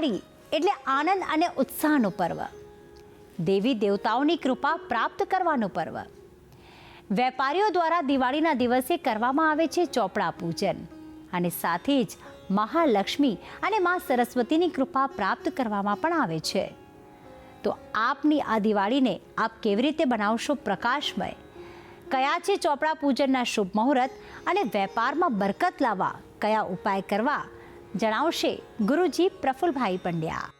દિવાળી એટલે આનંદ અને ઉત્સાહનું પર્વ. દેવી દેવતાઓની કૃપા પ્રાપ્ત કરવાનું પર્વ. વેપારીઓ દ્વારા દિવાળીના દિવસે કરવામાં આવે છે ચોપડા પૂજન અને સાથે જ મહાલક્ષ્મી અને મા સરસ્વતીની કૃપા પ્રાપ્ત કરવામાં પણ આવે છે. તો આપની આ દિવાળીને આપ કેવી રીતે બનાવશો પ્રકાશમય? કયા છે ચોપડા પૂજનના શુભ મુહૂર્ત અને વેપારમાં બરકત લાવવા, કયા ઉપાય કરવા જણાવશે ગુરુજી પ્રફુલભાઈ પંડ્યા.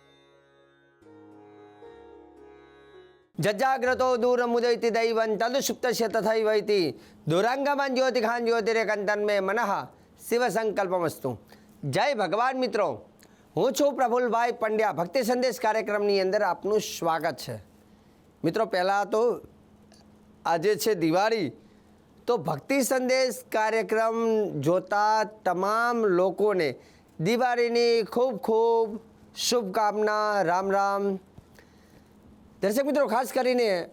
જજાગ્રતો દૂરમુદૈતિ દૈવં તદુષુપ્તસ્ય તથૈવૈતિ જ્યોતિ જ્યોતિખાન જ્યોતિરેકંતન મે મનઃ. શિવ સંકલ્પમસ્તુ. જય ભગવાન મિત્રો. હું છું પ્રફુલભાઈ પંડ્યા. ભક્તિ સંદેશ કાર્યક્રમની અંદર આપનું સ્વાગત છે. મિત્રો, પહેલાં તો આજે છે દિવાળી. તો ભક્તિ સંદેશ કાર્યક્રમ જોતા તમામ લોકોને દિવાળીની ખૂબ ખૂબ શુભકામના, રામ રામ. દર્શક મિત્રો, ખાસ કરીને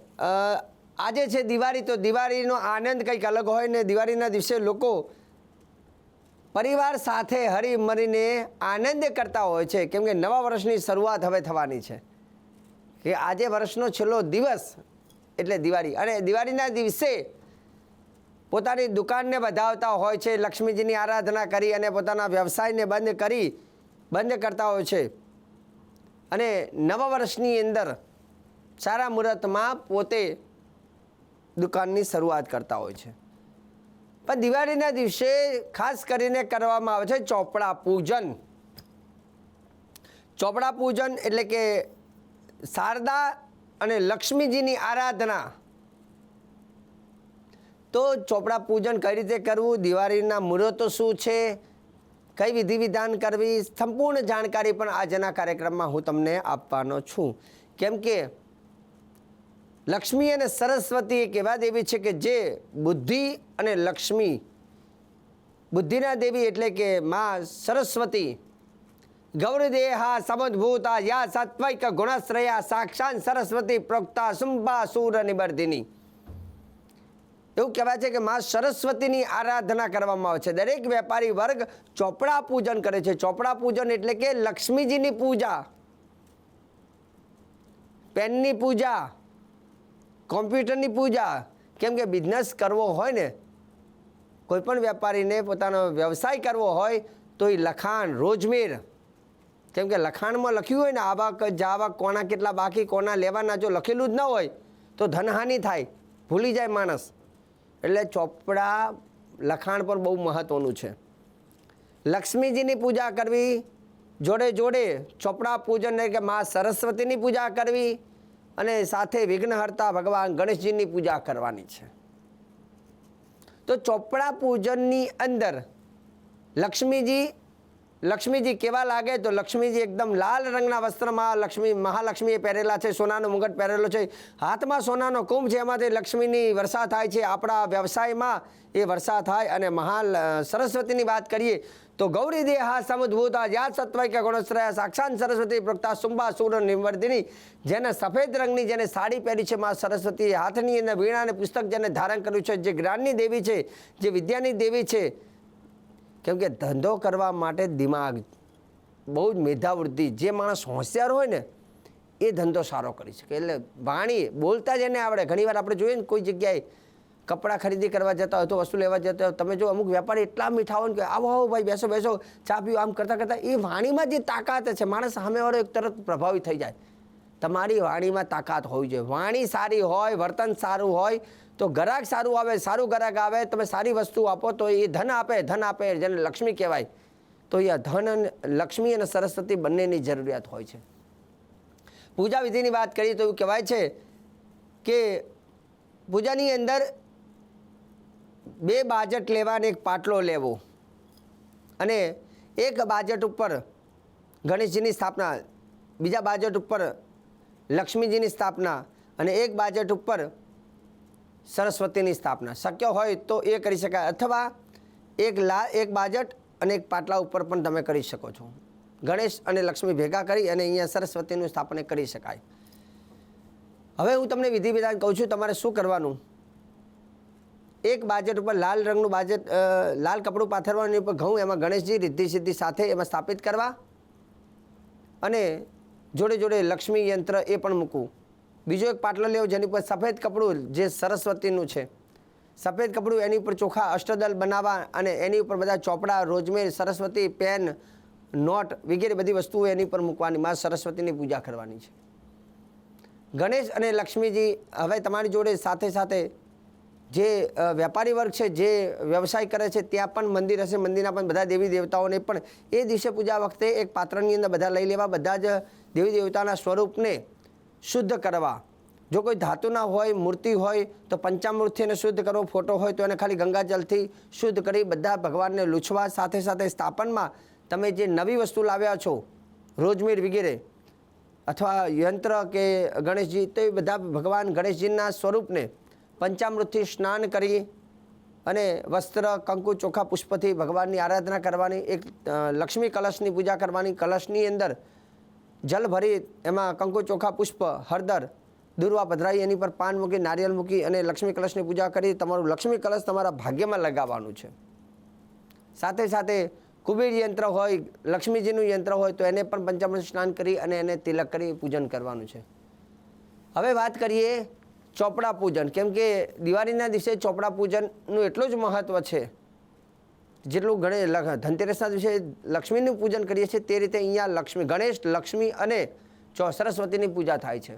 આજે છે દિવાળી, તો દિવાળીનો આનંદ કંઈક અલગ હોય ને દિવાળીના દિવસે લોકો પરિવાર સાથે હરીમરીને આનંદ કરતા હોય છે. કેમ કે નવા વર્ષની શરૂઆત હવે થવાની છે કે આજે વર્ષનો છેલ્લો દિવસ એટલે દિવાળી. અને દિવાળીના દિવસે પોતાની દુકાનને વધાવતા હોય છે, લક્ષ્મીજીની આરાધના કરી અને પોતાના વ્યવસાયને બંધ કરી, બંધ કરતા હોય છે. અને નવા વર્ષની અંદર સારા મુહૂર્તમાં પોતે દુકાનની શરૂઆત કરતા હોય છે. પણ દિવાળીના દિવસે ખાસ કરીને કરવામાં આવે છે ચોપડા પૂજન. ચોપડા પૂજન એટલે કે શારદા અને લક્ષ્મીજીની આરાધના તો ચોપડા પૂજન કઈ રીતે કરવું? દિવાળીના મુહૂર્તો શું છે? કઈ વિધિ વિધાન કરવી? સંપૂર્ણ જાણકારી પણ આજના કાર્યક્રમમાં હું તમને આપવાનો છું. કેમ કે લક્ષ્મી અને સરસ્વતી એક એવા દેવી છે કે જે બુદ્ધિ અને લક્ષ્મી, બુદ્ધિના દેવી એટલે કે માં સરસ્વતી, ગૌરદેહા સમદ્ભૂતા યા સત્વૈક ગુણશ્રયા સાક્ષાત સરસ્વતી પ્રોક્તા શુંભા સૂર નિબર્ધિની. એવું કહેવાય છે કે માં સરસ્વતીની આરાધના કરવામાં આવે છે. દરેક વેપારી વર્ગ ચોપડા પૂજન કરે છે. ચોપડા પૂજન એટલે કે લક્ષ્મીજીની પૂજા, પેનની પૂજા, કોમ્પ્યુટરની પૂજા. કેમ કે બિઝનેસ કરવો હોય ને કોઈપણ વેપારીને પોતાનો વ્યવસાય કરવો હોય તો એ લખાણ, રોજમેર. કેમ કે લખાણમાં લખ્યું હોય ને આવક જાવક કોના કેટલા બાકી, કોના લેવાના, જો લખેલું જ ન હોય તો ધનહાનિ થાય. ભૂલી જાય માણસ. એટલે ચોપડા લખાણ પર બહુ મહત્ત્વનું છે. લક્ષ્મીજીની પૂજા કરવી, જોડે જોડે ચોપડા પૂજન એટલે કે મા સરસ્વતીની પૂજા કરવી અને સાથે વિઘ્નહર્તા ભગવાન ગણેશજીની પૂજા કરવાની છે. તો ચોપડા પૂજનની અંદર લક્ષ્મીજી લક્ષ્મીજી કેવા લાગે? તો લક્ષ્મીજી એકદમ લાલ રંગના વસ્ત્રમાં લક્ષ્મી, મહાલક્ષ્મીએ પહેરેલા છે, સોનાનો મુગટ પહેરેલો છે. હાથમાં સોનાનો કુંભ છે, એમાંથી લક્ષ્મીની વર્ષા થાય છે. આપણા વ્યવસાયમાં એ વર્ષા થાય અને મહા સરસ્વતીની વાત કરીએ તો ગૌરી દેહા સમુદ્ભૂતા યાદ સત્વૈક્ય ગુણશ્રયા સાક્ષાત સરસ્વતી પ્રક્તા સુંબા સૂર નિવર્ધિની જેને સફેદ રંગની જેને સાડી પહેરી છે મા સરસ્વતી હાથની અને વીણા અને પુસ્તક જેને ધારણ કર્યું છે, જે જ્ઞાનની દેવી છે, જે વિદ્યાની દેવી છે કેમ કે ધંધો કરવા માટે દિમાગ બહુ જ મેધાવૃત્તિ, જે માણસ હોશિયાર હોય ને, એ ધંધો સારો કરી શકે. એટલે વાણી બોલતા જ એને આવડે. ઘણીવાર આપણે જોઈએ ને કોઈ જગ્યાએ કપડાં ખરીદી કરવા જતા હોય તો વસ્તુ લેવા જતા હોય. તમે જો અમુક વેપારી એટલા મીઠા હોય ને કે, આવો આવો, ભાઈ, બેસો બેસો, ચા પીઓ. આમ કરતાં કરતાં એ વાણીમાં જે તાકાત છે, માણસ સામેવાળો એક તરત પ્રભાવિત થઈ જાય. તમારી વાણીમાં તાકાત હોવી જોઈએ. વાણી સારી હોય, વર્તન સારું હોય તો ગ્રાહક સારું આવે, સારું ગ્રાહક આવે, તમે સારી વસ્તુ આપો તો એ ધન આપે ધન આપે, જેને લક્ષ્મી કહેવાય. તો એ ધન અને લક્ષ્મી અને સરસ્વતી બંનેની જરૂરિયાત હોય છે. પૂજા વિધિની વાત કરીએ તો એવું કહેવાય છે કે પૂજાની અંદર બે બાજટ લેવાને એક પાટલો લેવો અને એક બાજટ ઉપર ગણેશજીની સ્થાપના, બીજા બાજટ ઉપર લક્ષ્મીજીની સ્થાપના અને એક બાજટ ઉપર સરસ્વતીની સ્થાપના. શક્ય હોય તો એ કરી શકાય અથવા એક લા, એક બાજટ અને એક પાટલા ઉપર પણ તમે કરી શકો છો. ગણેશ અને લક્ષ્મી ભેગા કરી અને અહીંયા સરસ્વતીનું સ્થાપન કરી શકાય. હવે હું તમને વિધિ વિધાન કહું છું, તમારે શું કરવાનું? એક બાજટ ઉપર લાલ રંગનું બાજટ લાલ કપડું પાથરવાનું એની ઉપર ઘઉં, એમાં ગણેશજી રિદ્ધિ સિદ્ધિ સાથે એમાં સ્થાપિત કરવા અને જોડે જોડે લક્ષ્મી યંત્ર એ પણ મૂકવું. બીજો એક પાટલો લેવો જેની પર સફેદ કપડું જે સરસ્વતીનું છે. સફેદ કપડું એની ઉપર ચોખા અષ્ટદલ બનાવવા અને એની ઉપર બધા ચોપડા, રોજમેર, સરસ્વતી, પેન, નોટ વગેરે બધી વસ્તુઓ એની પર મૂકવાની. માં સરસ્વતીની પૂજા કરવાની છે. ગણેશ અને લક્ષ્મીજી હવે તમારી જોડે સાથે સાથે જે વેપારી વર્ગ છે, જે વ્યવસાય કરે છે, ત્યાં પણ મંદિર હશે, મંદિરના પણ બધા દેવી દેવતાઓને પણ એ દિવસે પૂજા વખતે એક પાત્રની અંદર બધા લઈ લેવા. બધા જ દેવી દેવતાના સ્વરૂપને શુદ્ધ કરવા. જો કોઈ ધાતુના હોય, મૂર્તિ હોય, તો પંચામૃતિને શુદ્ધ કરવો, ફોટો હોય, તો એને ખાલી ગંગાજલથી શુદ્ધ કરી બધા ભગવાનને લૂછવા સાથે સાથે સ્થાપનમાં તમે જે નવી વસ્તુ લાવ્યા છો, રોજમેર વગેરે, અથવા યંત્ર કે ગણેશજી, તો એ બધા ભગવાન ગણેશજીના સ્વરૂપને પંચામૃતથી સ્નાન કરી અને વસ્ત્ર, કંકુ, ચોખા, પુષ્પથી ભગવાનની આરાધના કરવાની, એક લક્ષ્મી કલશની પૂજા કરવાની, કલશની અંદર જલ ભરી એમાં કંકુ ચોખા, પુષ્પ, હળદર, દુર્વા પધરાઈ, એની પર પાન મૂકી નારિયેળ મૂકી અને લક્ષ્મી કલશની પૂજા કરી તમારું લક્ષ્મી કલશ તમારા ભાગ્યમાં લગાવવાનું છે. સાથે સાથે કુબેર યંત્ર હોય, લક્ષ્મીજીનું યંત્ર હોય, તો એને પણ પંચામૃત સ્નાન કરી અને એને તિલક કરી પૂજન કરવાનું છે. હવે વાત કરીએ ચોપડા પૂજન. કેમ કે દિવાળીના દિવસે ચોપડા પૂજનનું એટલું જ મહત્ત્વ છે જેટલું ગણેશ ધનતેરસના દિવસે લક્ષ્મીનું પૂજન કરીએ છીએ તે રીતે અહીંયા લક્ષ્મી, ગણેશ, લક્ષ્મી અને ચો, સરસ્વતીની પૂજા થાય છે.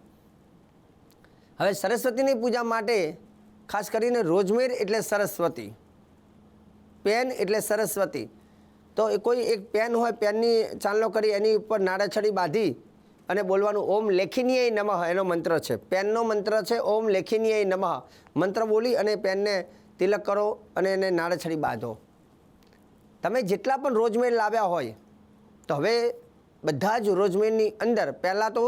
હવે સરસ્વતીની પૂજા માટે ખાસ કરીને રોજમેર એટલે સરસ્વતી, પેન એટલે સરસ્વતી. તો કોઈ એક પેન હોય, પેનની ચાંદલો કરી એની ઉપર નાડાછડી બાંધી અને બોલવાનું ઓમ લેખિનીય નમઃ એનો મંત્ર છે. પેનનો મંત્ર છે, ઓમ લેખિનીય નમઃ. મંત્ર બોલી અને પેનને તિલક કરો અને એને નાડાછડી બાંધો. તમે જેટલા પણ રોજમેર લાવ્યા હોય, તો હવે બધા જ રોજમેરની અંદર પહેલાં તો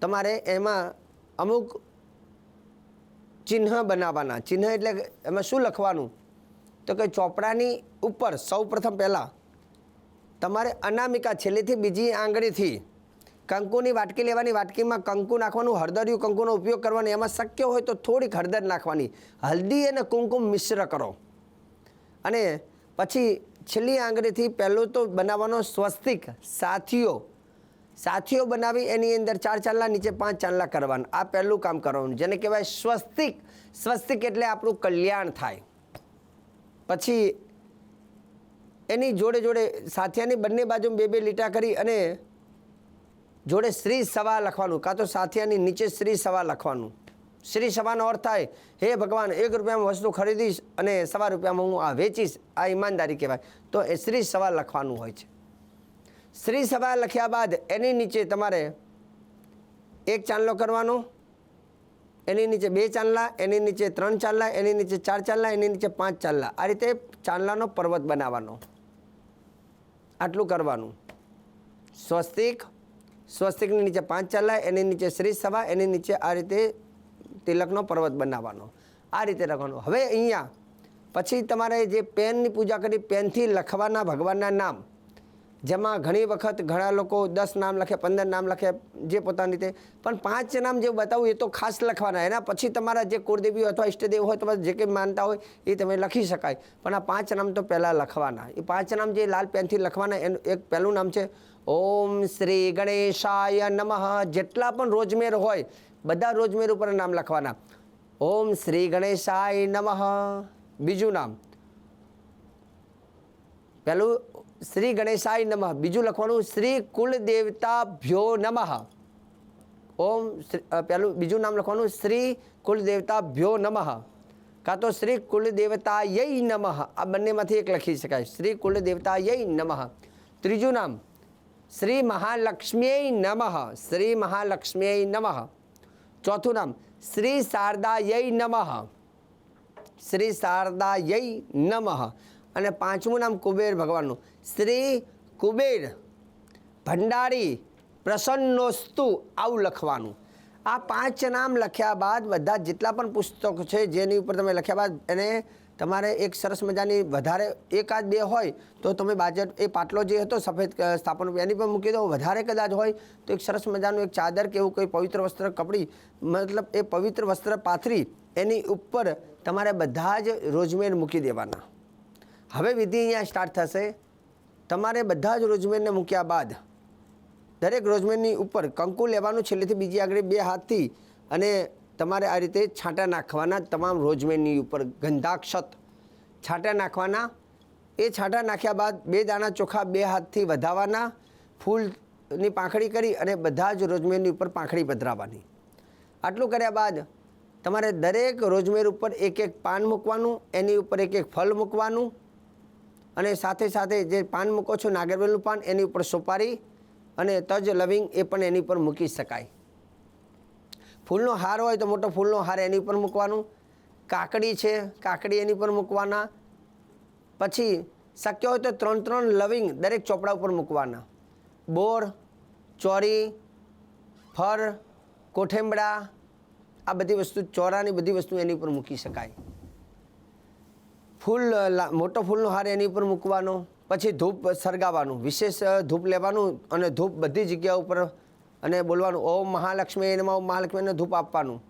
તમારે એમાં અમુક ચિહ્ન બનાવવાના. ચિહ્ન એટલે એમાં શું લખવાનું? તો કે ચોપડાની ઉપર સૌ પ્રથમ પહેલાં તમારે અનામિકા છેલ્લેથી બીજી આંગળીથી કંકુની વાટકી લેવાની વાટકીમાં કંકુ નાખવાનું, હળદરિયું કંકુનો ઉપયોગ કરવાનો, એમાં શક્ય હોય તો થોડીક હળદર નાખવાની. હલ્દી અને કુમકુમ મિશ્ર કરો. અને પછી છેલ્લી આંગળીથી પહેલું તો બનાવવાનો સ્વસ્તિક સાથીઓ. સાથીઓ બનાવી એની અંદર ચાર ચાંદલા નીચે પાંચ ચાંદલા કરવાના. આ પહેલું કામ કરવાનું, જેને કહેવાય સ્વસ્તિક. સ્વસ્તિક એટલે આપણું કલ્યાણ થાય. પછી એની જોડે જોડે સાથિયાની બંને બાજુ બે બે લીટા કરી અને જોડે શ્રી સવા લખવાનું, કાં તો સાથિયાની નીચે શ્રી સવા લખવાનું. શ્રી સવાનો અર્થ થાય, હે ભગવાન, એક રૂપિયામાં વસ્તુ ખરીદીશ અને સવા રૂપિયામાં હું આ વેચીશ. આ ઈમાનદારી કહેવાય. તો એ શ્રી સભા લખવાનું હોય છે. શ્રી સભા લખ્યા બાદ એની નીચે તમારે એક ચાંદલો કરવાનો, એની નીચે બે ચાંદલા, એની નીચે ત્રણ ચાંદલા, એની નીચે ચાર ચાંદલા, એની નીચે પાંચ ચાંદલા. આ રીતે ચાંદલાનો પર્વત બનાવવાનો. આટલું કરવાનું. સ્વસ્તિક, સ્વસ્તિકની નીચે પાંચ ચાંદલા, એની નીચે શ્રી સભા, એની નીચે આ રીતે તિલકનો પર્વત બનાવવાનો. આ રીતે લખવાનું હવે અહીંયા પછી તમારે જે પેનની પૂજા કરી, પેનથી લખવાના ભગવાનના નામ. જેમાં ઘણી વખત ઘણા લોકો દસ નામ લખે, પંદર નામ લખે, જે પોતાની રીતે. પણ પાંચ નામ જે બતાવું એ તો ખાસ લખવાના. એના પછી તમારા જે કુળદેવી અથવા ઈષ્ટદેવ હોય, તમારે જે કંઈ માનતા હોય એ તમે લખી શકાય. પણ આ પાંચ નામ તો પહેલાં લખવાના. એ પાંચ નામ જે લાલ પેનથી લખવાના, એનું એક પહેલું નામ છે ઓમ શ્રી ગણેશાય નમઃ. જેટલા પણ રોજમેર હોય, બધા રોજમેર ઉપર નામ લખવાના. ઓમ શ્રી ગણેશાય નમઃ. બીજું નામ. પહેલું શ્રી ગણેશાય નમઃ. બીજું લખવાનું શ્રી કુલ દેવતા ભ્યો નમઃ ઓમ પહેલું બીજું નામ લખવાનું શ્રી કુલ દેવતા ભ્યો નમઃ. કાં તો શ્રી કુલ દેવતા યય નમઃ. આ બંનેમાંથી એક લખી શકાય. શ્રી કુલ દેવતા યય નમઃ. ત્રીજું નામ. શ્રી મહાલક્ષ્મી નમઃ શ્રી મહાલક્ષ્મી નમઃ ચોથું નામ શ્રી શારદાય નમઃ શ્રી શારદાય નમઃ અને પાંચમું નામ કુબેર ભગવાનનું. શ્રી કુબેર ભંડારી પ્રસન્નોસ્તુ આવું લખવાનું. આ પાંચ નામ લખ્યા બાદ બધા જેટલા પણ પુસ્તકો છે જેની ઉપર તમે લખ્યા બાદ એને તમારે એક સરસ મજાની વધારે એકાદ બે હોય, તો તમે બાજટ એ પાટલો જે હતો, સફેદ સ્થાપન એની પર મૂકી દો. વધારે કદાચ હોય, તો એક સરસ મજાનું એક ચાદર કે એવું કોઈ પવિત્ર વસ્ત્ર, કપડી, મતલબ એ પવિત્ર વસ્ત્ર પાથરી, એની ઉપર તમારે બધા જ રોજમેર મૂકી દેવાના. હવે વિધિ અહીંયા સ્ટાર્ટ થશે. તમારે બધા જ રોજમેરને મૂક્યા બાદ દરેક રોજમેરની ઉપર કંકુ લેવાનું, છેલ્લેથી બીજી આગળ બે હાથથી અને તમારે આ રીતે છાંટા નાખવાના તમામ રોજમેરની ઉપર ગંધાક્ષત. છાંટા નાખવાના. એ છાંટા નાખ્યા બાદ બે દાણા ચોખા બે હાથથી વધાવવાના. ફૂલની પાંખડી કરી અને બધા જ રોજમેરની ઉપર પાંખડી પધરાવવાની. આટલું કર્યા બાદ તમારે દરેક રોજમેર ઉપર એક એક પાન મૂકવાનું, એની ઉપર એક એક ફળ મૂકવાનું અને સાથે સાથે જે પાન મૂકો છો, નાગરવેલનું પાન, એની ઉપર સોપારી અને તજ લવિંગ એ પણ એની ઉપર મૂકી શકાય. ફૂલનો હાર હોય તો મોટો ફૂલનો હાર એની ઉપર મૂકવાનું. કાકડી છે, કાકડી એની ઉપર મૂકવાના. પછી શક્ય હોય તો ત્રણ ત્રણ લવિંગ દરેક ચોપડા ઉપર મૂકવાના. બોર, ચોરી, ફર, કોઠેમડા, આ બધી વસ્તુ, ચોરાની બધી વસ્તુ એની ઉપર મૂકી શકાય. ફૂલ મોટો ફૂલનો હાર એની ઉપર મૂકવાનો. પછી ધૂપ સળગાવવાનું, વિશેષ ધૂપ લેવાનું અને ધૂપ બધી જગ્યા ઉપર અને બોલવાનું, ઓમ મહાલક્ષ્મી એનામાં ઓમ મહાલક્ષ્મીને ધૂપ આપવાનું.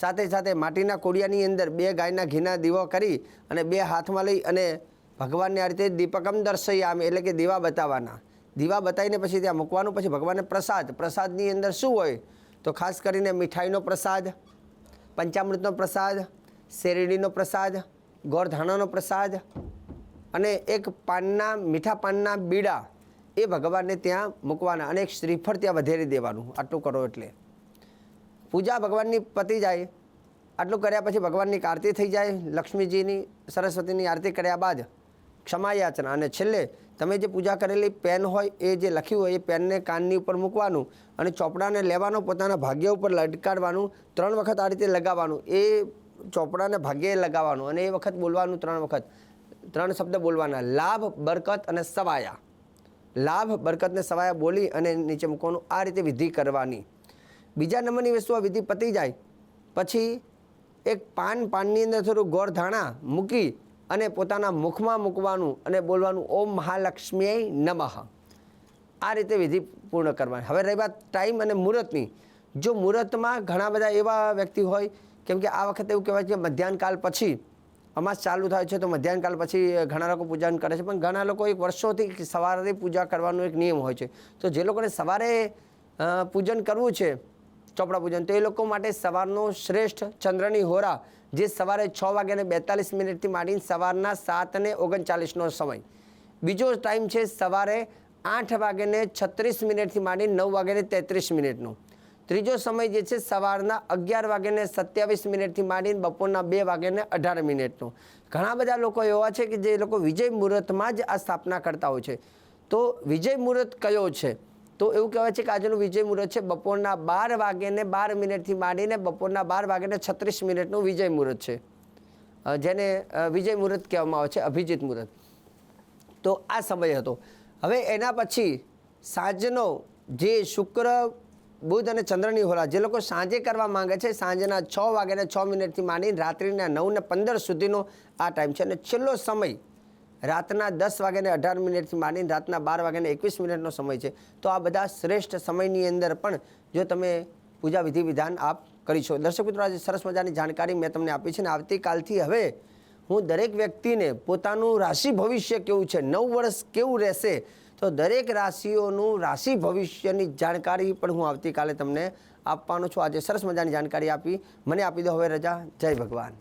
સાથે સાથે માટીના કોડિયાની અંદર બે ગાયના ઘીના દીવો કરી અને બે હાથમાં લઈ અને ભગવાનને આ રીતે દીપકમ આમ એટલે કે દીવા બતાવવાના. દીવા બતાવીને પછી ત્યાં મૂકવાનું, પછી ભગવાનને પ્રસાદ. પ્રસાદની અંદર શું હોય? તો ખાસ કરીને મીઠાઈનો પ્રસાદ, પંચામૃતનો પ્રસાદ, શેરડીનો પ્રસાદ ગોળધાણાનો પ્રસાદ અને એક પાનના, મીઠા પાનના બીડા. એ ભગવાનને ત્યાં મૂકવાના અને એક શ્રીફળ ત્યાં વધેરી દેવાનું, આટલું કરો એટલે. પૂજા ભગવાનની પતી જાય, આટલું કર્યા પછી ભગવાનની આરતી થઈ જાય, લક્ષ્મીજીની, સરસ્વતીની આરતી કર્યા બાદ ક્ષમા યાચના. અને છેલ્લે તમે જે પૂજા કરેલી પેન હોય, એ જે લખ્યું હોય, એ પેનને કાનની ઉપર મૂકવાનું અને ચોપડાને લેવાનો, પોતાના ભાગ્ય ઉપર લટકાડવાનું, ત્રણ વખત આ રીતે લગાવવાનું. એ ચોપડાને ભાગ્યે લગાવવાનું અને એ વખત બોલવાનું ત્રણ વખત. ત્રણ શબ્દ બોલવાના. લાભ, બરકત અને સવાયા. લાભ, બરકતને સવાયા બોલી અને નીચે મૂકવાનું આ રીતે વિધિ કરવાની. બીજા નંબરની વસ્તુ આ વિધિ પતી જાય. પછી એક પાન પાનની અંદર થોડું ગોળ ધાણા મૂકી અને પોતાના મુખમાં મૂકવાનું અને બોલવાનું ઓમ મહાલક્ષ્મી નમઃ. આ રીતે વિધિ પૂર્ણ કરવાની. હવે રહી વાત ટાઈમ અને મુહૂર્તની. જો મુહૂર્તમાં ઘણા બધા એવા વ્યક્તિ હોય, કેમ કે આ વખતે એવું કહેવાય છે મધ્યાહનકાલ પછી અમાસ ચાલુ થાય છે તો મધ્યાહનકાલ પછી ઘણા લોકો પૂજન કરે છે. પણ ઘણા લોકો એક વર્ષોથી સવારે પૂજા કરવાનો એક નિયમ હોય છે. તો જે લોકોને સવારે પૂજન કરવું છે, ચોપડા પૂજન, તો એ લોકો માટે સવારનો શ્રેષ્ઠ ચંદ્રની હોરા, જે સવારે છ વાગ્યાને બેતાલીસ મિનિટથી માંડીને સવારના સાત અને ઓગણચાલીસનો સમય. બીજો ટાઈમ છે સવારે આઠ વાગ્યાને છત્રીસ મિનિટથી માંડીને નવ વાગ્યાને તેત્રીસ મિનિટનો. ત્રીજો સમય જે છે સવારના અગિયાર વાગ્યાને સત્યાવીસ મિનિટથી માંડીને બપોરના બે વાગ્યાને અઢાર મિનિટનો. ઘણા બધા લોકો એવા છે કે જે લોકો વિજય મુહૂર્તમાં જ આ સ્થાપના કરતા હોય છે. તો વિજય મુહૂર્ત કયો છે? તો એવું કહેવાય છે કે આજનું વિજય મુહૂર્ત છે બપોરના બાર વાગ્યાને બાર મિનિટથી માંડીને બપોરના બાર વાગ્યાને છત્રીસ મિનિટનું વિજય મુહૂર્ત છે. જેને વિજય મુહૂર્ત કહેવામાં આવે છે, અભિજીત મુહૂર્ત. તો આ સમય હતો. હવે એના પછી સાંજનો જે શુક્ર બુધ અને ચંદ્રની હોરા જે લોકો સાંજે કરવા માંગે છે, સાંજના છ વાગ્યાને છ મિનિટથી માંડીને રાત્રિના નવ ને પંદર સુધીનો આ ટાઈમ છે. અને છેલ્લો સમય રાતના દસ વાગ્યાને અઢાર મિનિટથી માંડીને રાતના બાર વાગ્યાને એકવીસ મિનિટનો સમય છે. તો આ બધા શ્રેષ્ઠ સમયની અંદર પણ જો તમે પૂજા વિધિ વિધાન આપ કરી છો. દર્શક મિત્રો, આજે સરસ મજાની જાણકારી મેં તમને આપી છે ને આવતીકાલથી હવે હું દરેક વ્યક્તિને પોતાનું રાશિ ભવિષ્ય કેવું છે, નવ વર્ષ કેવું રહેશે તો દરેક રાશિઓનું રાશિ ભવિષ્યની જાણકારી પણ હું આવતીકાલે તમને આપવાનો છું. આજે સરસ મજાની જાણકારી આપી. મને આપી દો હવે રજા. જય ભગવાન.